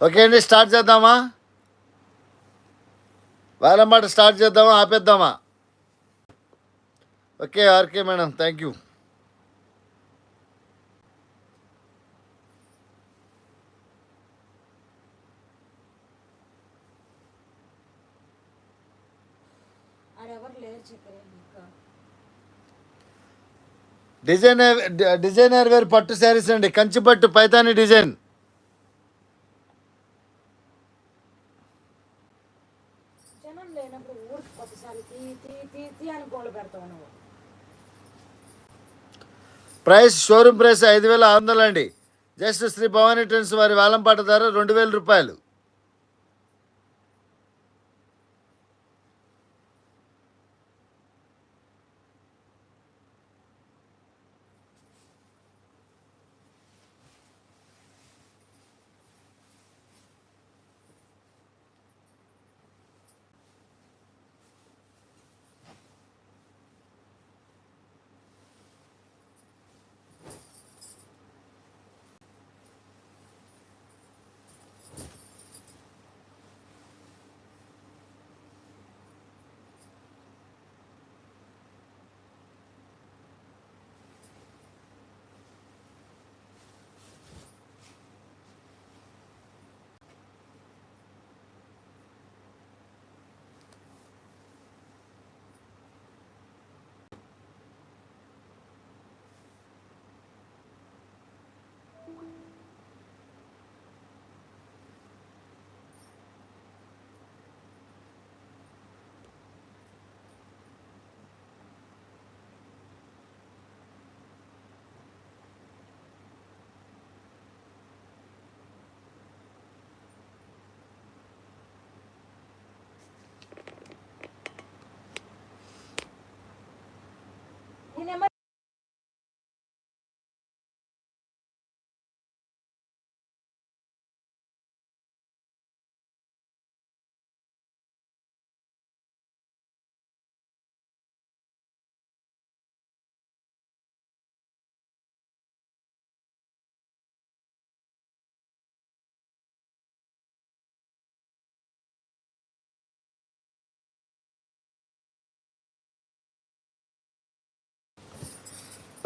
Okay అండి start చేద్దామా? వేలమాట స్టార్ట్ చేద్దామా ఆపేద్దామా? Okay R K madam thank you designer designer wear పట్టు శారీస్ అండి కంచి పట్టు పైతాని డిజైన్. పెడతావు నువ్వు. ప్రైస్ షోరూమ్ ప్రైస్ ఐదు వేల ఆరు వందలు అండి జస్ట్ శ్రీ భవానీ ట్రెండ్స్ వారి వేలంపాట ధర రెండు వేల రూపాయలు.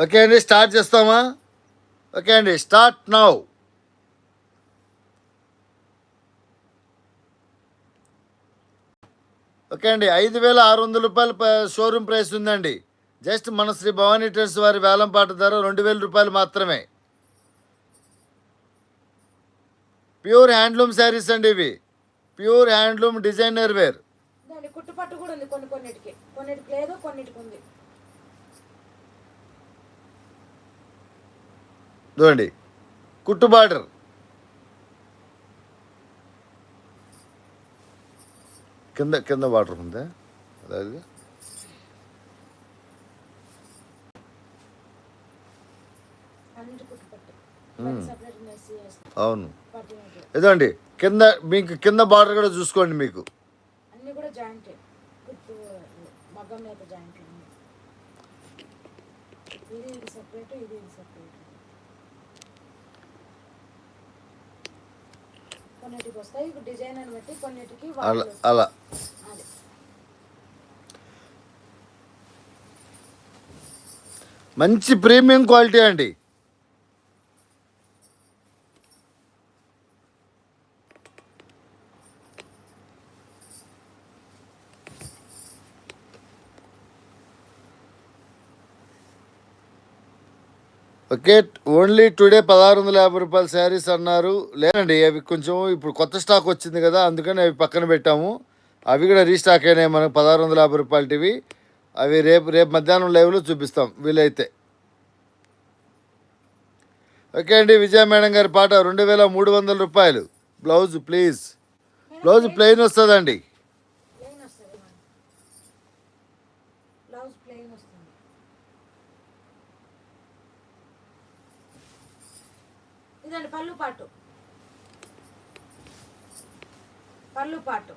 ఓకే అండి స్టార్ట్ చేస్తామా? ఓకే అండి స్టార్ట్ నౌ. ఓకే అండి ఐదు వేల ఆరు వందల రూపాయలు షోరూమ్ ప్రైస్ ఉందండి. జస్ట్ మన శ్రీ భవానీ ట్రేడ్స్ వారి వేలంపాట ధర రెండు వేల రూపాయలు మాత్రమే. ప్యూర్ హ్యాండ్లూమ్ శారీస్ అండి ఇవి. Pure handloom designer wear. కుట్టుపట్టు కూడా ఉంది కొన్ని కొన్నిటికి. కొన్నిటికి లేదు కొన్నిటికి ఉంది. చూడండి కుట్టు బార్డర్. కింద కింద బార్డర్ ఉందా? అదే అవును. ఇదండి కింద మీకు కింద బార్డర్ కూడా చూసుకోండి మీకు. ఇది ఇది సపరేట్ ఇది ఇది సపరేట్ కొన్నిటికి వస్తాయి డిజైన్ అని బట్టి కొన్నిటికి అలా మంచి ప్రీమియం క్వాలిటీ అండి. ఓకే ఓన్లీ టుడే పదహారు వందల యాభై రూపాయల శారీస్ అన్నారు. లేదండి అవి కొంచెం ఇప్పుడు కొత్త స్టాక్ వచ్చింది కదా అందుకని అవి పక్కన పెట్టాము. అవి కూడా రీస్టాక్ అయినాయి మనకు పదహారు వందల యాభై రూపాయలటివి. అవి రేపు రేపు మధ్యాహ్నం లైవ్లో చూపిస్తాం వీలైతే. ఓకే అండి విజయ మేడం గారి పాట రెండు వేల మూడు వందల రూపాయలు. బ్లౌజ్ ప్లీజ్ బ్లౌజ్ ప్లెయిన్ వస్తుందండి ప్లెయిన్ వస్తుంది మనకి బ్లౌజ్ ప్లెయిన్ వస్తుంది ఇదండి పళ్ళు పాటు. పళ్ళు పాటు.